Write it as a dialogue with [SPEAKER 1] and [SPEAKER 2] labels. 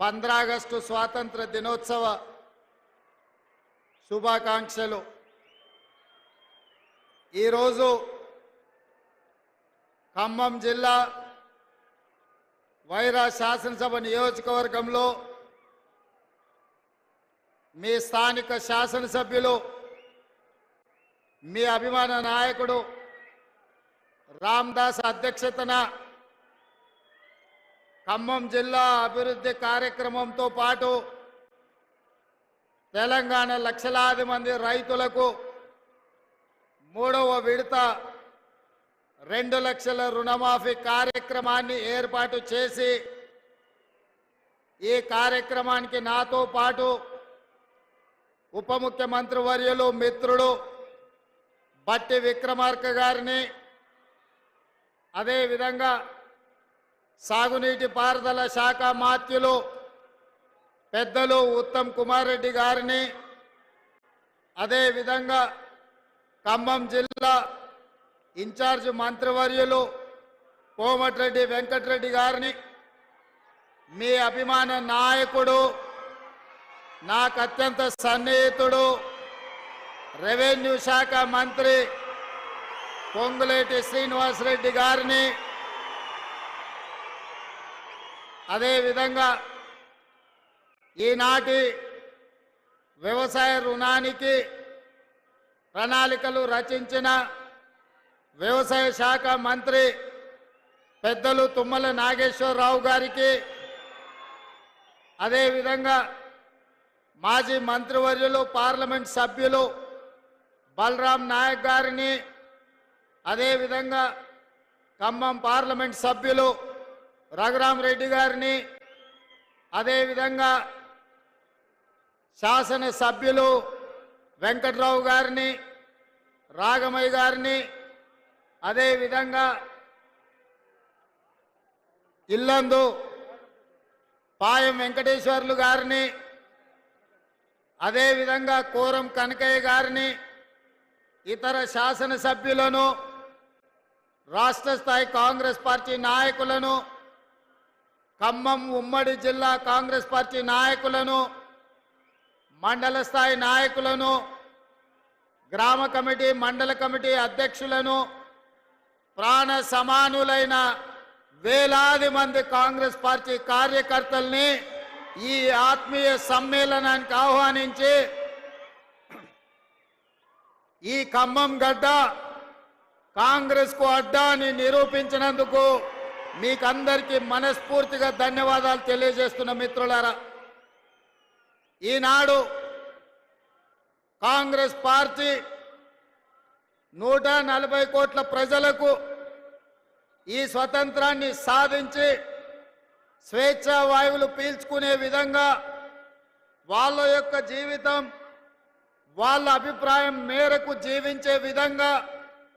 [SPEAKER 1] పంద్రాగస్టు స్వాతంత్ర దినోత్సవ శుభాకాంక్షలు. ఈరోజు ఖమ్మం జిల్లా వైరా శాసనసభ నియోజకవర్గంలో మీ స్థానిక శాసనసభ్యులు మీ అభిమాన నాయకుడు రామ్దాస్ అధ్యక్షతన ఖమ్మం జిల్లా అభివృద్ధి కార్యక్రమంతో పాటు తెలంగాణ లక్షలాది మంది రైతులకు మూడవ విడత రెండు లక్షల రుణమాఫీ కార్యక్రమాన్ని ఏర్పాటు చేసి ఈ కార్యక్రమానికి నాతో పాటు ఉప ముఖ్యమంత్రి వర్యులు మిత్రుడు బట్టి విక్రమార్క గారిని అదేవిధంగా సాగునీటి పారుదల శాఖ మాత్యులు పెద్దలు ఉత్తమ్ కుమార్ రెడ్డి గారిని అదేవిధంగా ఖమ్మం జిల్లా ఇన్ఛార్జ్ మంత్రివర్యులు కోమటిరెడ్డి వెంకటరెడ్డి గారిని మీ అభిమాన నాయకుడు నాకు అత్యంత సన్నిహితుడు రెవెన్యూ శాఖ మంత్రి పొంగులేటి శ్రీనివాసరెడ్డి గారిని అదేవిధంగా ఈనాటి వ్యవసాయ రుణానికి ప్రణాళికలు రచించిన వ్యవసాయ శాఖ మంత్రి పెద్దలు తుమ్మల నాగేశ్వరరావు గారికి అదేవిధంగా మాజీ మంత్రివర్యులు పార్లమెంట్ సభ్యులు బలరాం నాయక్ గారిని అదేవిధంగా ఖమ్మం పార్లమెంట్ సభ్యులు రఘురాం రెడ్డి గారిని అదేవిధంగా శాసన సభ్యులు వెంకట్రావు గారిని రాగమయ్య గారిని అదేవిధంగా ఇల్లందు పాయం వెంకటేశ్వర్లు గారిని అదేవిధంగా కోరం కనకయ్య గారిని ఇతర శాసనసభ్యులను రాష్ట్ర స్థాయి కాంగ్రెస్ పార్టీ నాయకులను ఖమ్మం ఉమ్మడి జిల్లా కాంగ్రెస్ పార్టీ నాయకులను మండల స్థాయి నాయకులను గ్రామ కమిటీ మండల కమిటీ అధ్యక్షులను ప్రాణ సమానులైన వేలాది మంది కాంగ్రెస్ పార్టీ కార్యకర్తల్ని ఈ ఆత్మీయ సమ్మేళనానికి ఆహ్వానించి ఈ ఖమ్మం గడ్డ కాంగ్రెస్కు అడ్డా అని నిరూపించినందుకు మీకందరికీ మనస్ఫూర్తిగా ధన్యవాదాలు తెలియజేస్తున్న మిత్రులారా. ఈనాడు కాంగ్రెస్ పార్టీ నూట నలభై కోట్ల ప్రజలకు ఈ స్వతంత్రాన్ని సాధించి స్వేచ్ఛా వాయువులు పీల్చుకునే విధంగా వాళ్ళ యొక్క జీవితం వాళ్ళ అభిప్రాయం మేరకు జీవించే విధంగా